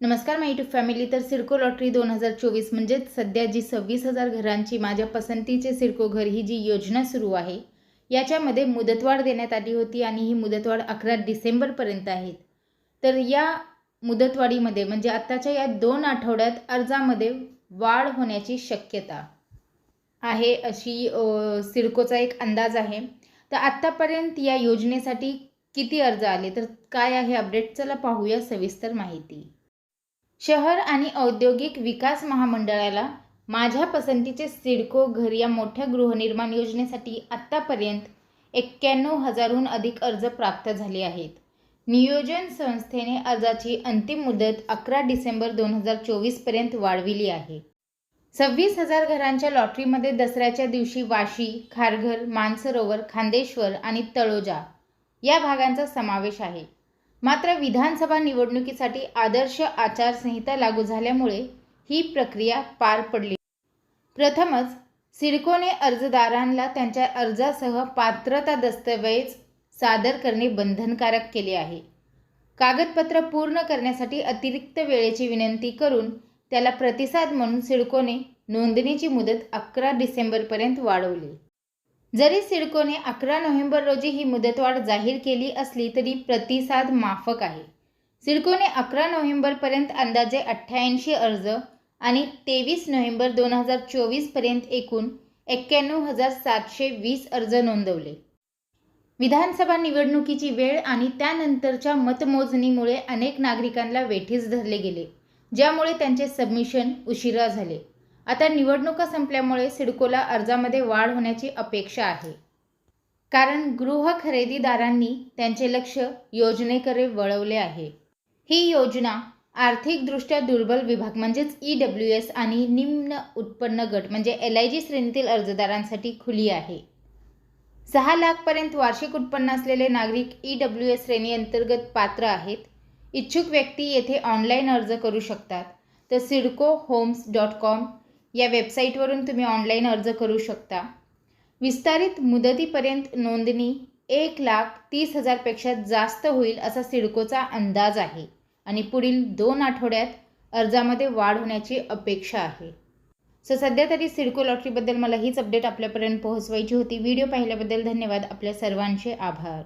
नमस्कार माय YouTube family तर CIDCO lottery दोन हजार चोवीस म्हणजेच सध्या जी सव्वीस हजार घरांची माझ्या पसंतीचे सिडको घर ही जी योजना सुरू आहे याच्यामध्ये मुदतवाढ देण्यात आली होती आणि ही मुदतवाढ अकरा डिसेंबरपर्यंत आहे. तर या मुदतवाढीमध्ये म्हणजे आत्ताच्या या दोन आठवड्यात अर्जामध्ये वाढ होण्याची शक्यता आहे अशी सिडकोचा एक अंदाज आहे. तर आत्तापर्यंत या योजनेसाठी किती अर्ज आले? तर काय आहे अपडेट? चला पाहूया सविस्तर माहिती. शहर आणि औद्योगिक विकास महामंडळाला माझ्या पसंतीचे सिडको घर या मोठ्या गृहनिर्माण योजनेसाठी आत्तापर्यंत एक्क्याण्णव हजारहून अधिक अर्ज प्राप्त झाले आहेत. नियोजन संस्थेने अर्जाची अंतिम मुदत अकरा डिसेंबर दोन हजार चोवीसपर्यंत वाढविली आहे. सव्वीस हजार घरांच्या लॉटरीमध्ये दसऱ्याच्या दिवशी वाशी खारघर मानसरोवर खांदेश्वर आणि तळोजा या भागांचा समावेश आहे. मात्र विधानसभा निवडणुकीसाठी आदर्श आचारसंहिता लागू झाल्यामुळे ही प्रक्रिया पार पडली. प्रथमच सिडकोने अर्जदारांना त्यांच्या अर्जासह पात्रता दस्तऐवज सादर करणे बंधनकारक केले आहे. कागदपत्र पूर्ण करण्यासाठी अतिरिक्त वेळेची विनंती करून त्याला प्रतिसाद म्हणून सिडकोने नोंदणीची मुदत अकरा डिसेंबरपर्यंत वाढवली. जरी सिडकोने अकरा नोव्हेंबर रोजी ही मुदतवाढ जाहीर केली असली तरी प्रतिसाद माफक आहे. सिडकोने अकरा नोव्हेंबरपर्यंत अंदाजे अठ्ठ्याऐंशी अर्ज आणि तेवीस नोव्हेंबर दोन हजार चोवीसपर्यंत एकूण एक्क्याण्णव हजार सातशे वीस अर्ज नोंदवले. विधानसभा निवडणुकीची वेळ आणि त्यानंतरच्या मतमोजणीमुळे अनेक नागरिकांना वेठीस धरले गेले ज्यामुळे त्यांचे सबमिशन उशिरा झाले. आता निवडणुका संपल्यामुळे सिडकोला अर्जामध्ये वाढ होण्याची अपेक्षा आहे. कारण गृह खरेदीदारांनी त्यांचे लक्ष योजनेकडे वळवले आहे. ही योजना आर्थिकदृष्ट्या दुर्बल विभाग म्हणजेच ई डब्ल्यू एस आणि निम्न उत्पन्न गट म्हणजे एल आय जी श्रेणीतील अर्जदारांसाठी खुली आहे. सहा लाखपर्यंत वार्षिक उत्पन्न असलेले नागरिक ई डब्ल्यू एस श्रेणी अंतर्गत पात्र आहेत. इच्छुक व्यक्ती येथे ऑनलाईन अर्ज करू शकतात. तर सिडको होम्स डॉट कॉम या वेबसाईटवरून तुम्ही ऑनलाईन अर्ज करू शकता. विस्तारित मुदतीपर्यंत नोंदणी एक लाख तीस हजारपेक्षा जास्त होईल असा सिडकोचा अंदाज आहे आणि पुढील दोन आठवड्यात अर्जामध्ये वाढ होण्याची अपेक्षा आहे. सो सध्या तरी सिडको लॉटरीबद्दल मला हीच अपडेट आपल्यापर्यंत पोहोचवायची होती. व्हिडिओ पाहिल्याबद्दल धन्यवाद. आपल्या सर्वांचे आभार.